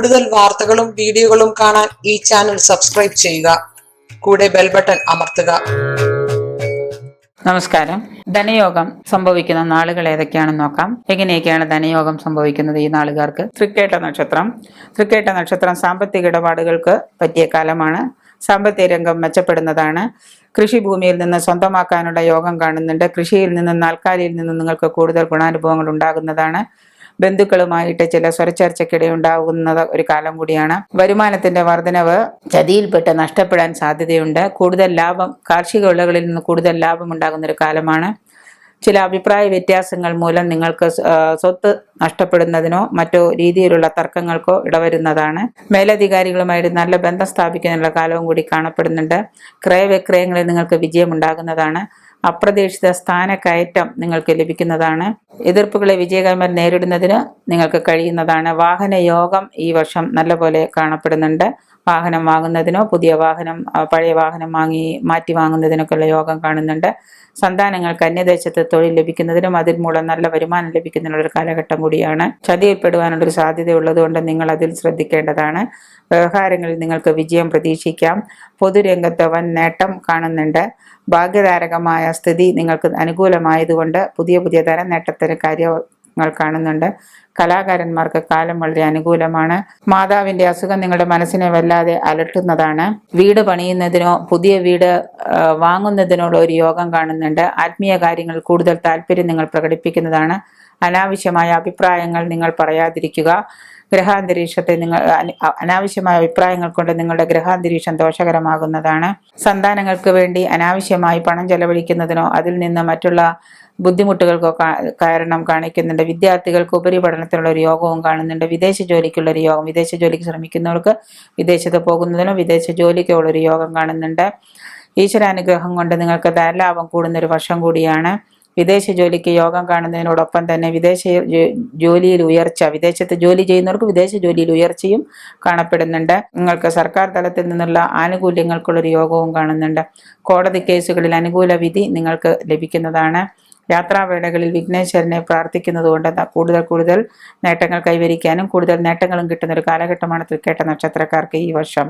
കൂടുതൽ വാർത്തകളും വീഡിയോകളും കാണാൻ ഈ ചാനൽ സബ്സ്ക്രൈബ് ചെയ്യുക. കൂടെ ബെൽ ബട്ടൺ അമർത്തുക. നമസ്കാരം. ധനയോഗം സംഭവിക്കുന്ന നാളുകൾ ഏതൊക്കെയാണെന്ന് നോക്കാം. എങ്ങനെയൊക്കെയാണ് ധനയോഗം സംഭവിക്കുന്നത് ഈ നാളുകാർക്ക്? തൃക്കേട്ട നക്ഷത്രം. തൃക്കേട്ട നക്ഷത്രം സാമ്പത്തിക ഇടപാടുകൾക്ക് പറ്റിയ കാലമാണ്. സാമ്പത്തിക രംഗം മെച്ചപ്പെടുന്നതാണ്. കൃഷിഭൂമിയിൽ നിന്ന് സ്വന്തമാക്കാനുള്ള യോഗം കാണുന്നുണ്ട്. കൃഷിയിൽ നിന്നും നാൽക്കാലിയിൽ നിന്നും നിങ്ങൾക്ക് കൂടുതൽ ഗുണാനുഭവങ്ങൾ ഉണ്ടാകുന്നതാണ്. ബന്ധുക്കളുമായിട്ട് ചില സ്വരചർച്ചക്കിടെ ഉണ്ടാകുന്ന ഒരു കാലം കൂടിയാണ്. വരുമാനത്തിന്റെ വർധനവ് ചതിയിൽപ്പെട്ട് നഷ്ടപ്പെടാൻ സാധ്യതയുണ്ട്. കൂടുതൽ ലാഭം കാർഷിക വിളകളിൽ നിന്ന് കൂടുതൽ ലാഭം ഉണ്ടാകുന്ന ഒരു കാലമാണ്. ചില അഭിപ്രായ വ്യത്യാസങ്ങൾ മൂലം നിങ്ങൾക്ക് സ്വത്ത് നഷ്ടപ്പെടുന്നതിനോ മറ്റോ രീതിയിലുള്ള തർക്കങ്ങൾക്കോ ഇടവരുന്നതാണ്. മേലധികാരികളുമായിട്ട് നല്ല ബന്ധം സ്ഥാപിക്കാനുള്ള കാലവും കൂടി കാണപ്പെടുന്നുണ്ട്. ക്രയവിക്രയങ്ങളിൽ നിങ്ങൾക്ക് വിജയമുണ്ടാകുന്നതാണ്. അപ്രതീക്ഷിത സ്ഥാനക്കയറ്റം നിങ്ങൾക്ക് ലഭിക്കുന്നതാണ്. എതിർപ്പുകളെ വിജയകരമായി നേരിടുന്നതിന് നിങ്ങൾക്ക് കഴിയുന്നതാണ്. വാഹന യോഗം ഈ വർഷം നല്ലപോലെ കാണപ്പെടുന്നുണ്ട്. വാഹനം വാങ്ങുന്നതിനോ പുതിയ വാഹനം പഴയ വാഹനം വാങ്ങി മാറ്റി വാങ്ങുന്നതിനൊക്കെയുള്ള യോഗം കാണുന്നുണ്ട്. സന്താനങ്ങൾക്ക് അന്യദേശത്ത് തൊഴിൽ ലഭിക്കുന്നതിനും അതിൽ മൂലം നല്ല വരുമാനം ലഭിക്കുന്നതിനുള്ള ഒരു കാലഘട്ടം കൂടിയാണ്. ചതിയിൽപ്പെടുവാനുള്ളൊരു സാധ്യത ഉള്ളതുകൊണ്ട് നിങ്ങൾ അതിൽ ശ്രദ്ധിക്കേണ്ടതാണ്. വ്യവഹാരങ്ങളിൽ നിങ്ങൾക്ക് വിജയം പ്രതീക്ഷിക്കാം. പൊതുരംഗത്ത് വൻ നേട്ടം കാണുന്നുണ്ട്. ഭാഗ്യധാരകമായ സ്ഥിതി നിങ്ങൾക്ക് അനുകൂലമായതുകൊണ്ട് പുതിയ പുതിയ ധന നേട്ടത്തിന് കാര്യങ്ങൾ കാണുന്നുണ്ട്. കലാകാരന്മാർക്ക് കാലം വളരെ അനുകൂലമാണ്. മാതാവിന്റെ അസുഖം നിങ്ങളുടെ മനസ്സിനെ വല്ലാതെ അലട്ടുന്നതാണ്. വീട് പണിയുന്നതിനോ പുതിയ വീട് വാങ്ങുന്നതിനോ ഒരു യോഗം കാണുന്നുണ്ട്. ആത്മീയ കാര്യങ്ങൾ കൂടുതൽ താല്പര്യം നിങ്ങൾ പ്രകടിപ്പിക്കുന്നതാണ്. അനാവശ്യമായ അഭിപ്രായങ്ങൾ നിങ്ങൾ പറയാതിരിക്കുക. ഗ്രഹാന്തരീക്ഷത്തെ നിങ്ങൾ അനാവശ്യമായ അഭിപ്രായങ്ങൾ കൊണ്ട് നിങ്ങളുടെ ഗ്രഹാന്തരീക്ഷം ദോഷകരമാകുന്നതാണ്. സന്താനങ്ങൾക്ക് വേണ്ടി അനാവശ്യമായി പണം ചെലവഴിക്കുന്നതിനോ അതിൽ നിന്ന് മറ്റുള്ള ബുദ്ധിമുട്ടുകൾക്കോ കാരണം കാണിക്കുന്നുണ്ട്. വിദ്യാർത്ഥികൾക്ക് ഉപരിപഠനത്തിനുള്ള ഒരു യോഗവും കാണുന്നുണ്ട്. വിദേശ ജോലിക്കുള്ള ഒരു യോഗം വിദേശ ജോലിക്ക് ശ്രമിക്കുന്നവർക്ക് വിദേശത്ത് പോകുന്നതിനോ വിദേശ ജോലിക്കോ ഉള്ള ഒരു യോഗം കാണുന്നുണ്ട്. ഈശ്വരാനുഗ്രഹം കൊണ്ട് നിങ്ങൾക്ക് ധനലാഭം കൂടുന്ന ഒരു വർഷം കൂടിയാണ്. വിദേശ ജോലിക്ക് യോഗം കാണുന്നതിനോടൊപ്പം തന്നെ വിദേശ ജോലിയിൽ ഉയർച്ച വിദേശത്ത് ജോലി ചെയ്യുന്നവർക്ക് വിദേശ ജോലിയിൽ ഉയർച്ചയും കാണപ്പെടുന്നുണ്ട്. നിങ്ങൾക്ക് സർക്കാർ തലത്തിൽ നിന്നുള്ള ആനുകൂല്യങ്ങൾക്കുള്ളൊരു യോഗവും കാണുന്നുണ്ട്. കോടതി കേസുകളിൽ അനുകൂല വിധി നിങ്ങൾക്ക് ലഭിക്കുന്നതാണ്. യാത്രാവേളകളിൽ വിഘ്നേശ്വരനെ പ്രാർത്ഥിക്കുന്നതുകൊണ്ട് കൊണ്ട് കൂടുതൽ കൂടുതൽ നേട്ടങ്ങൾ കൈവരിക്കാനും കൂടുതൽ നേട്ടങ്ങളും കിട്ടുന്ന ഒരു കാലഘട്ടമാണ് തൃക്കേട്ട നക്ഷത്രക്കാർക്ക് ഈ വർഷം.